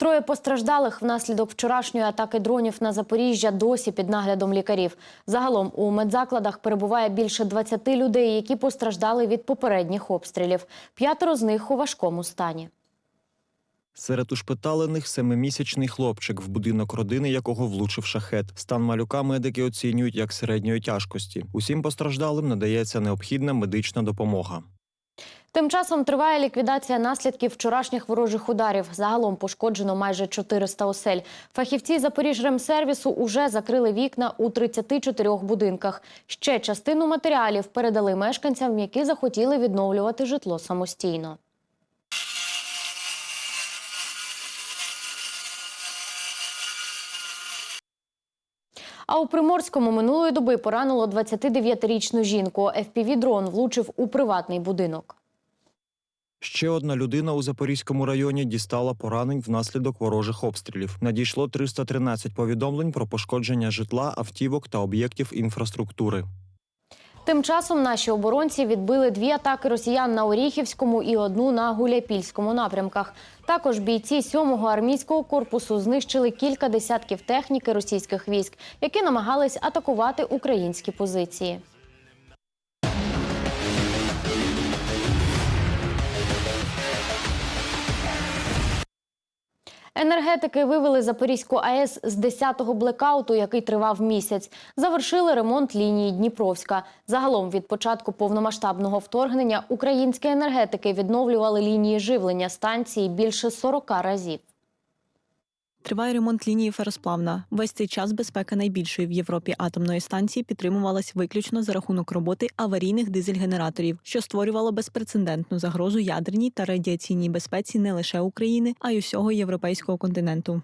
Троє постраждалих внаслідок вчорашньої атаки дронів на Запоріжжя досі під наглядом лікарів. Загалом у медзакладах перебуває більше 20 людей, які постраждали від попередніх обстрілів. П'ятеро з них у важкому стані. Серед ушпиталених семимісячний хлопчик, в будинок родини якого влучив шахет. Стан малюка медики оцінюють як середньої тяжкості. Усім постраждалим надається необхідна медична допомога. Тим часом триває ліквідація наслідків вчорашніх ворожих ударів. Загалом пошкоджено майже 400 осель. Фахівці Запоріжремсервісу уже закрили вікна у 34 будинках. Ще частину матеріалів передали мешканцям, які захотіли відновлювати житло самостійно. А у Приморському минулої доби поранило 29-річну жінку. FPV-дрон влучив у приватний будинок. Ще одна людина у Запорізькому районі дістала поранень внаслідок ворожих обстрілів. Надійшло 313 повідомлень про пошкодження житла, автівок та об'єктів інфраструктури. Тим часом наші оборонці відбили дві атаки росіян на Оріхівському і одну на Гуляпільському напрямках. Також бійці 7-го армійського корпусу знищили кілька десятків техніки російських військ, які намагались атакувати українські позиції. Енергетики вивели Запорізьку АЕС з 10-го блекауту, який тривав місяць. Завершили ремонт лінії Дніпровська. Загалом від початку повномасштабного вторгнення українські енергетики відновлювали лінії живлення станції більше 40 разів. Триває ремонт лінії феросплавна. Весь цей час безпека найбільшої в Європі атомної станції підтримувалась виключно за рахунок роботи аварійних дизель-генераторів, що створювало безпрецедентну загрозу ядерній та радіаційній безпеці не лише України, а й усього європейського континенту.